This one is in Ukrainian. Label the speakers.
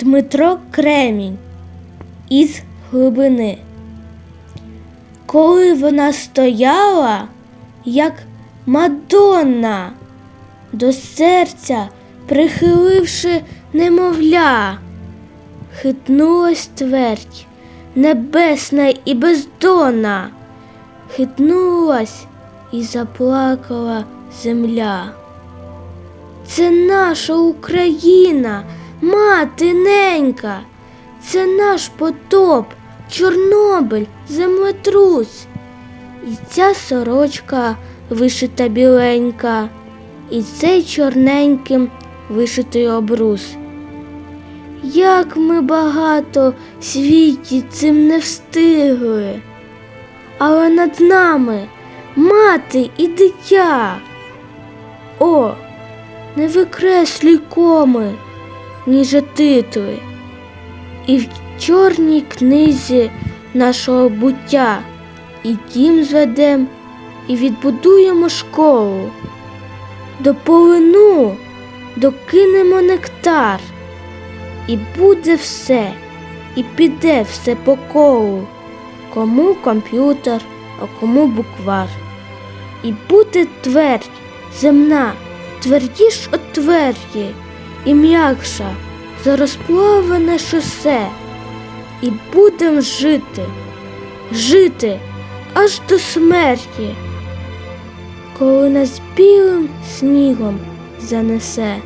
Speaker 1: Дмитро Кремінь із глибини. Коли вона стояла, як Мадонна, до серця прихиливши немовля, хитнулась твердь небесна і бездонна, хитнулась і заплакала земля. Це наша Україна, мати ненька, це наш потоп, Чорнобиль, землетрус. І ця сорочка вишита біленька, і цей чорненьким вишитий обрус. Як ми багато світі цим не встигли, але над нами мати і дитя. О, не викреслюй коми, ніже титли, і в чорній книзі нашого буття і дім зведем, і відбудуємо школу. До полину докинемо нектар, і буде все, і піде все по колу, кому комп'ютер, а кому буквар. І буде твердь земна, твердіш от тверді, і м'якша за розплавлене шосе. І будем жити, жити аж до смерті, коли нас білим снігом занесе.